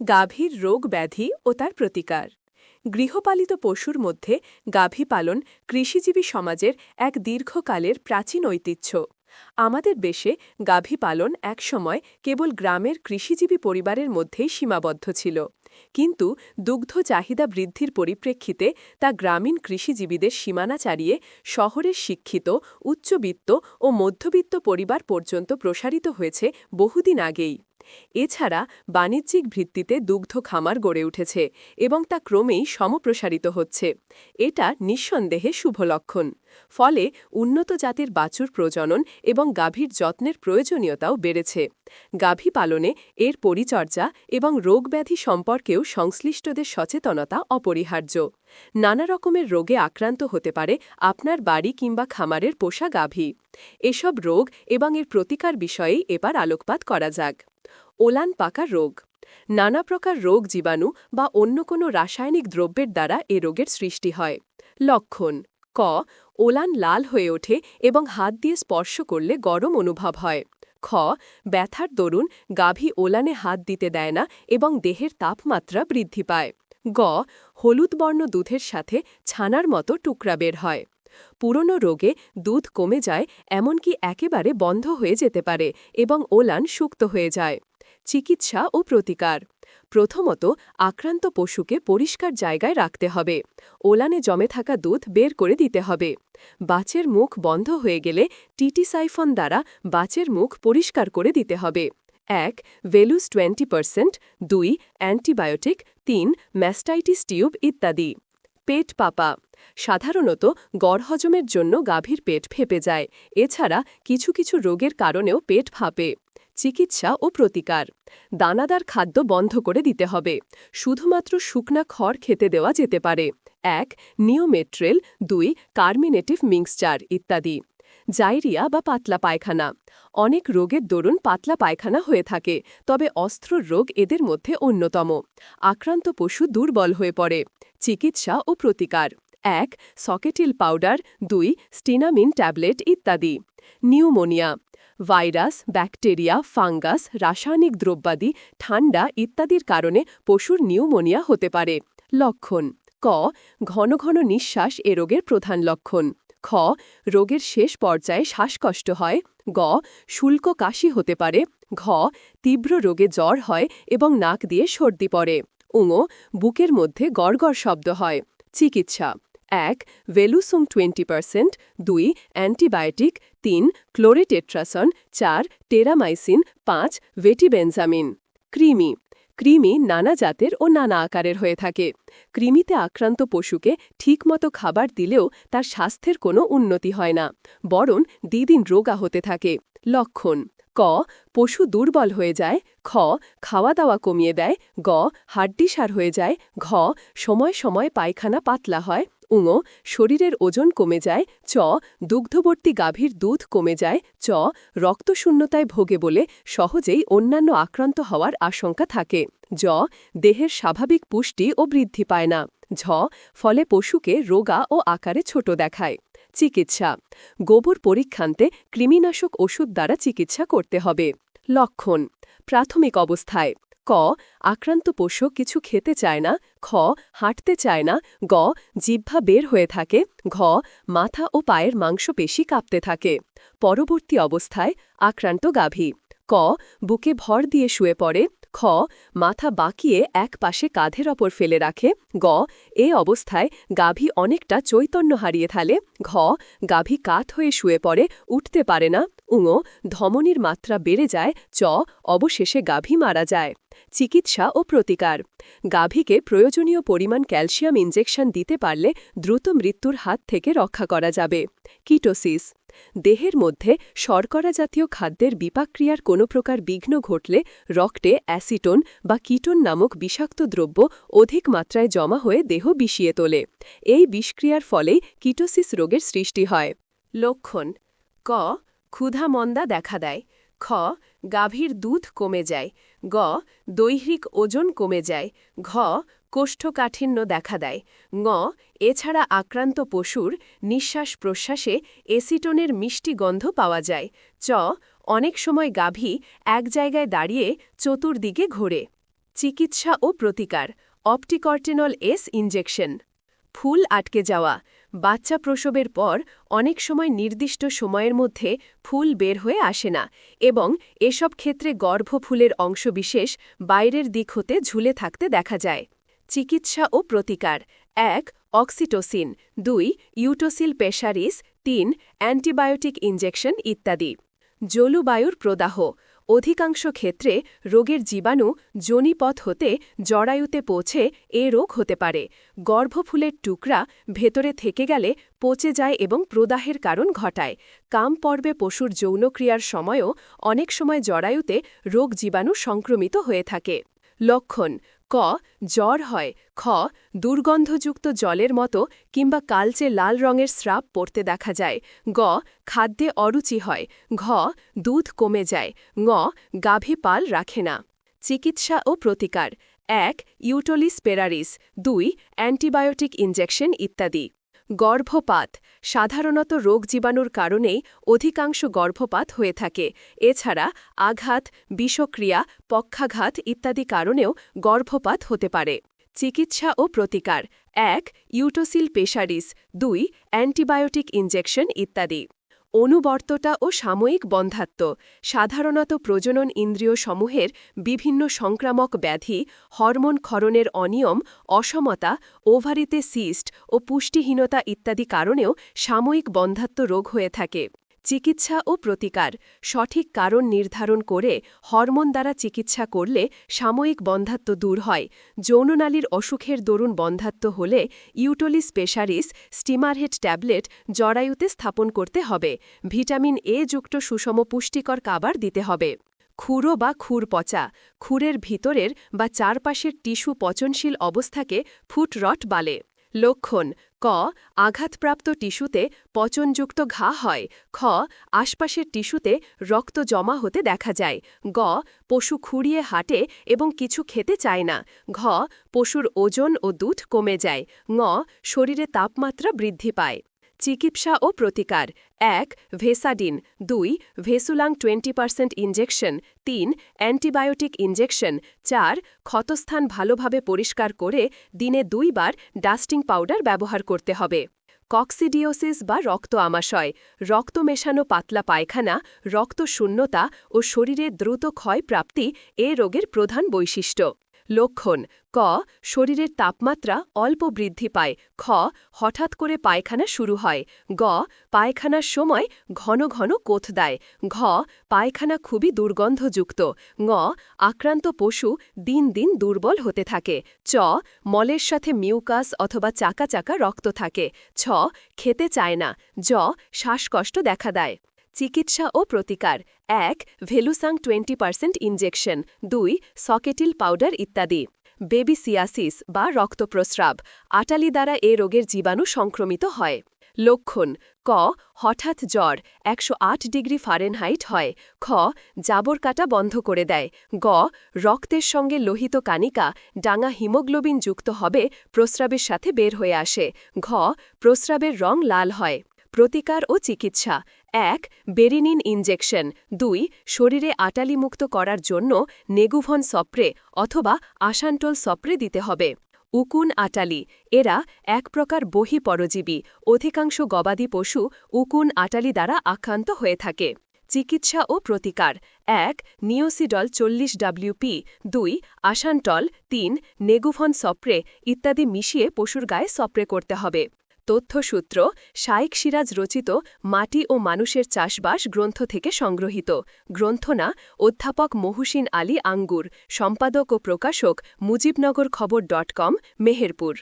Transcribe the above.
গাভীর রোগ ব্যাধি ও তার প্রতিকার। গৃহপালিত পশুর মধ্যে গাভী পালন কৃষিজীবী সমাজের এক দীর্ঘকালের প্রাচীন ঐতিহ্য। আমাদের দেশে গাভী পালন একসময় কেবল গ্রামের কৃষিজীবী পরিবারের মধ্যেই সীমাবদ্ধ ছিল। কিন্তু দুগ্ধ চাহিদা বৃদ্ধির পরিপ্রেক্ষিতে তা গ্রামীণ কৃষিজীবীদের সীমানা ছাড়িয়ে শহরের শিক্ষিত, উচ্চবিত্ত ও মধ্যবিত্ত পরিবার পর্যন্ত প্রসারিত হয়েছে বহুদিন আগেই। এছাড়া বাণিজ্যিক ভিত্তিতে দুগ্ধ খামার গড়ে উঠেছে এবং তা ক্রমেই সমপ্রসারিত হচ্ছে। এটা নিঃসন্দেহে শুভ লক্ষণ। ফলে উন্নত জাতের বাছুর প্রজনন এবং গাভীর যত্নের প্রয়োজনীয়তাও বেড়েছে। গাভী পালনে এর পরিচর্যা এবং রোগব্যাধি সম্পর্কেও সংশ্লিষ্টদের সচেতনতা অপরিহার্য। নানা রকমের রোগে আক্রান্ত হতে পারে আপনার বাড়ি কিংবা খামারের পোষা গাভী। এসব রোগ এবং এর প্রতিকার বিষয়েই এবার আলোকপাত করা যাক। ওলান পাকা রোগ। নানা প্রকার রোগ জীবাণু বা অন্য কোনো রাসায়নিক দ্রব্যের দ্বারা এ রোগের সৃষ্টি হয়। লক্ষণ, ক, ওলান লাল হয়ে ওঠে এবং হাত দিয়ে স্পর্শ করলে গরম অনুভব হয়। খ, ব্যথার দরুন গাভী ওলানে হাত দিতে দেয় না এবং দেহের তাপমাত্রা বৃদ্ধি পায়। গ, হলুদ বর্ণ দুধের সাথে ছানার মতো টুকরা বের হয়। পুরনো রোগে দুধ কমে যায় এমনকি একেবারে বন্ধ হয়ে যেতে পারে এবং ওলান সুক্ত হয়ে যায়। চিকিৎসা ও প্রতিকার। প্রথমত, আক্রান্ত পশুকে পরিষ্কার জায়গায় রাখতে হবে। ওলানে জমে থাকা দুধ বের করে দিতে হবে। বাচের মুখ বন্ধ হয়ে গেলে টিটিসাইফন দ্বারা বাচের মুখ পরিষ্কার করে দিতে হবে। এক, ভেলুস টোয়েন্টি পার্সেন্ট, দুই, অ্যান্টিবায়োটিক, তিন, ম্যাস্টাইটিস টিউব ইত্যাদি। পেট পাপা। সাধারণত গড় হজমের জন্য গাভীর পেট ফেপে যায়। এছাড়া কিছু কিছু রোগের কারণেও পেট ফাঁপে। চিকিৎসা ও প্রতিকার। দানাদার খাদ্য বন্ধ করে দিতে হবে। শুধুমাত্র শুকনা খড় খেতে দেওয়া যেতে পারে। এক, নিওমেট্রেল। দুই, কার্মিনেটিভ মিক্সচার ইত্যাদি। জাইরিয়া বা পাতলা পায়খানা। অনেক রোগের দরুন পাতলা পায়খানা হয়ে থাকে, তবে অস্ত্র রোগ এদের মধ্যে অন্যতম। আক্রান্ত পশু দুর্বল হয়ে পড়ে। চিকিৎসা ও প্রতিকার। এক সকেটিল পাউডার দুই স্টিনামিন ট্যাবলেট ইত্যাদি। নিউমোনিয়া ভাইরাস ব্যাকটেরিয়া ফাঙ্গাস রাসায়নিক দ্রব্যাদি, ঠান্ডা ইত্যাদির কারণে পশুর নিউমোনিয়া হতে পারে। লক্ষণ, ক, ঘন ঘন নিঃশ্বাস এ রোগের প্রধান লক্ষণ। খ, রোগের শেষ পর্যায়ে শ্বাসকষ্ট হয়। গ, শুল্ক কাশি হতে পারে। ঘ, তীব্র রোগে জ্বর হয় এবং নাক দিয়ে সর্দি পড়ে। উঙো, বুকের মধ্যে গড়গড় শব্দ হয়। চিকিৎসা এক, ভেলুসুম টোয়েন্টি পার্সেন্ট, দুই, অ্যান্টিবায়োটিক, তিন, ক্লোরেটেট্রাসন, চার, টেরামাইসিন, পাঁচ, ভেটিবেনজামিন। কৃমি কৃমি নানা জাতের ও নানা আকারের হয়ে থাকে। কৃমিতে আক্রান্ত পশুকে ঠিকমতো খাবার দিলেও তার স্বাস্থ্যের কোনো উন্নতি হয় না, বরং দিদিন রোগা হতে থাকে। লক্ষণ। ক, পশু দুর্বল হয়ে যায়, খ খাওয়া দাওয়া কমিয়ে দেয়, গ, হাড্ডিসার হয়ে যায়, ঘ, সময় সময় পায়খানা পাতলা হয় উঙো, শরীরের ওজন কমে যায়, চ, দুগ্ধবর্তী গাভীর দুধ কমে যায়, চ, রক্তশূন্যতায় ভোগে বলে সহজেই অন্যান্য আক্রান্ত হওয়ার আশঙ্কা থাকে। জ, দেহের স্বাভাবিক পুষ্টি ও বৃদ্ধি পায় না। ঝ, ফলে পশুকে রোগা ও আকারে ছোট দেখায়। চিকিৎসা, গোবর পরীক্ষান্তে কৃমিনাশক ওষুধ দ্বারা চিকিৎসা করতে হবে। লক্ষণ, প্রাথমিক অবস্থায় ক, আক্রান্ত পশু কিছু খেতে চায় না, খ, হাঁটতে চায় না, গ, জিহ্বা বের হয়ে থাকে, ঘ, মাথা ও পায়ের মাংসপেশি কাঁপতে থাকে। পরবর্তী অবস্থায় আক্রান্ত গাভী। ক, বুকে ভর দিয়ে শুয়ে পড়ে খ, মাথা বাঁকিয়ে এক পাশে কাঁধের ওপর ফেলে রাখে। গ, এ অবস্থায় গাভী অনেকটা চৈতন্য হারিয়ে থালে ঘ, গাভী কাত হয়ে শুয়ে পড়ে, উঠতে পারে না। উঙো, ধমনির মাত্রা বেড়ে যায়। চ, অবশেষে গাভী মারা যায়। চিকিৎসা ও প্রতিকার। গাভীকে প্রয়োজনীয় পরিমাণ ক্যালসিয়াম ইনজেকশন দিতে পারলে দ্রুত মৃত্যুর হাত থেকে রক্ষা করা যাবে। কিটোসিস। দেহের মধ্যে শর্করা জাতীয় খাদ্যের বিপাক্রিয়ার কোনো প্রকার বিঘ্ন ঘটলে রক্তে অ্যাসিটোন বা কিটোন নামক বিষাক্ত দ্রব্য অধিক মাত্রায় জমা হয়ে দেহ বিষিয়ে তোলে। এই বিষক্রিয়ার ফলেই কিটোসিস রোগের সৃষ্টি হয়। লক্ষণ ক. ক্ষুধা মন্দা দেখা দেয়। খ, গাভীর দুধ কমে যায়। গ, দৈহিক ওজন কমে যায়। ঘ, কোষ্ঠকাঠিন্য দেখা দেয়। ঙ, এছাড়া আক্রান্ত পশুর নিঃশ্বাস প্রশ্বাসে এসিটোনের মিষ্টি গন্ধ পাওয়া যায়। চ, অনেক সময় গাভী এক জায়গায় দাঁড়িয়ে চতুর্দিকে ঘোরে। চিকিৎসা ও প্রতিকার, অপটিকর্টিনল এস ইনজেকশন। ফুল আটকে যাওয়া। বাচ্চা প্রসবের পর অনেক সময় নির্দিষ্ট সময়ের মধ্যে ফুল বের হয়ে আসে না এবং এসব ক্ষেত্রে গর্ভফুলের অংশবিশেষ বাইরের দিক হতে ঝুলে থাকতে দেখা যায়। চিকিৎসা ও প্রতিকার। এক, অক্সিটোসিন। দুই, ইউটোসিল পেশারিস। তিন, অ্যান্টিবায়োটিক ইনজেকশন ইত্যাদি। জলবায়ুর প্রদাহ। অধিকাংশ ক্ষেত্রে রোগের জীবাণু যোনিপথ হতে জরায়ুতে পৌঁছে এ রোগ হতে পারে। গর্ভফুলের টুকরা ভেতরে থেকে গেলে পচে যায় এবং প্রদাহের কারণ ঘটায়। কাম পর্বে পশুর যৌনক্রিয়ার সময়ও অনেক সময় জরায়ুতে রোগ জীবাণু সংক্রমিত হয়ে থাকে। লক্ষণ ক, জ্বর হয়, খ, দুর্গন্ধযুক্ত জলের মতো কিংবা কালচে লাল রঙের স্রাব পড়তে দেখা যায়, গ, খাদ্যে অরুচি হয়, ঘ, দুধ কমে যায়, ঙ, গাভী পাল রাখে না। চিকিৎসা ও প্রতিকার, এক, ইউটোলিস পেরারিস, দুই, অ্যান্টিবায়োটিক ইনজেকশন ইত্যাদি। গর্ভপাত, সাধারণত রোগ জীবাণুর কারণেই অধিকাংশ গর্ভপাত হয়ে থাকে। এছাড়া আঘাত, বিষক্রিয়া, পক্ষাঘাত ইত্যাদি কারণেও গর্ভপাত হতে পারে। চিকিৎসা ও প্রতিকার। এক, ইউটোসিল পেশারিস। দুই, অ্যান্টিবায়োটিক ইনজেকশন ইত্যাদি। অনুবর্ততা ও সাময়িক বন্ধাত্ম, সাধারণত প্রজনন ইন্দ্রিয় সমূহের বিভিন্ন সংক্রামক ব্যাধি, হরমোন ক্ষরণের অনিয়ম, অসমতা, ওভারিতে সিস্ট ও পুষ্টিহীনতা ইত্যাদি কারণেও সাময়িক বন্ধাত্ম রোগ হয়ে থাকে। চিকিৎসা ও প্রতিকার, সঠিক কারণ নির্ধারণ করে হরমোন দ্বারা চিকিৎসা করলে সাময়িক বন্ধাত্ম দূর হয়। যৌননালীর অসুখের দরুন বন্ধাত্ম হলে ইউটোলি স্পেশারিস স্টিমারহেড ট্যাবলেট জরায়ুতে স্থাপন করতে হবে। ভিটামিন এ যুক্ত সুষম পুষ্টিকর কাবার দিতে হবে। খুরো বা খুর পচা খুরের ভিতরের বা চারপাশের টিস্যু পচনশীল অবস্থাকে ফুট রট বালে। লক্ষণ, ক, আঘাতপ্রাপ্ত টিস্যুতে পচনযুক্ত ঘা হয়, খ, আশপাশের টিস্যুতে রক্ত জমা হতে দেখা যায়, গ, পশু খুঁড়িয়ে হাঁটে এবং কিছু খেতে চায় না, ঘ, পশুর ওজন ও দুধ কমে যায়, ঙ, শরীরে তাপমাত্রা বৃদ্ধি পায়। চিকিৎসা ও প্রতিকার। এক, ভেসাডিন। দুই, ভেসুলাং টোয়েন্টি পার্সেন্ট ইঞ্জেকশন তিন, অ্যান্টিবায়োটিক ইঞ্জেকশন চার, ক্ষতস্থান ভালোভাবে পরিষ্কার করে দিনে দুইবার ডাস্টিং পাউডার ব্যবহার করতে হবে। কক্সিডিওসিস বা রক্ত আমাশয়। রক্ত মেশানো পাতলা পায়খানা, রক্ত শূন্যতা ও শরীরের দ্রুত ক্ষয় প্রাপ্তি এ রোগের প্রধান বৈশিষ্ট্য। লক্ষণ, ক, শরীরের তাপমাত্রা অল্প বৃদ্ধি পায়, খ, হঠাৎ করে পায়খানা শুরু হয়, গ, পায়খানার সময় ঘন ঘন কোথ দেয়, ঘ, পায়খানা খুবই দুর্গন্ধযুক্ত, ঙ, আক্রান্ত পশু দিন দিন দুর্বল হতে থাকে, চ, মলের সাথে মিউকাস অথবা চাকা চাকা রক্ত থাকে, ছ, খেতে চায় না, জ, শ্বাসকষ্ট দেখা দেয়। চিকিৎসা ও প্রতিকার। এক, ভেলুসাং টোয়েন্টি পার্সেন্ট ইনজেকশন। দুই, সকেটিল পাউডার ইত্যাদি। বেবি সিয়াসিস বা রক্তপ্রস্রাব। আটালি দ্বারা এ রোগের জীবাণু সংক্রমিত হয়। লক্ষণ, ক, হঠাৎ জ্বর, একশো আট ডিগ্রি ফারেনহাইট হয়। খ জাবর কাটা বন্ধ করে দেয়। গ, রক্তের সঙ্গে লোহিত কানিকা, ডাঙা হিমোগ্লোবিন যুক্ত হবে, প্রস্রাবের সাথে বের হয়ে আসে। ঘ, প্রস্রাবের রং লাল হয়। প্রতিকার ও চিকিৎসা। এক, বেরিনিন ইনজেকশন, দুই, শরীরে আটালিমুক্ত করার জন্য নেগুভন সপ্রে অথবা আশান্টল সপ্রে দিতে হবে। উকুন আটালি, এরা এক প্রকার বহি পরজীবী, অধিকাংশ গবাদি পশু উকুন আটালি দ্বারা আক্রান্ত হয়ে থাকে। চিকিৎসা ও প্রতিকার, এক, নিওসিডল চল্লিশ ডাব্লিউপি, দুই আশান্টল তিন, নেগুভন সপ্রে ইত্যাদি মিশিয়ে পশুর গায়ে সপ্রে করতে হবে। তথ্যসূত্র শাইক সিরাজ রচিত মাটি ও মানুষের চাষবাস গ্রন্থ থেকে সংগ্রহীত। গ্রন্থনা অধ্যাপক মহুসিন আলী আঙ্গুর, সম্পাদক ও প্রকাশক মুজিবনগর খবর ডট কম, মেহেরপুর।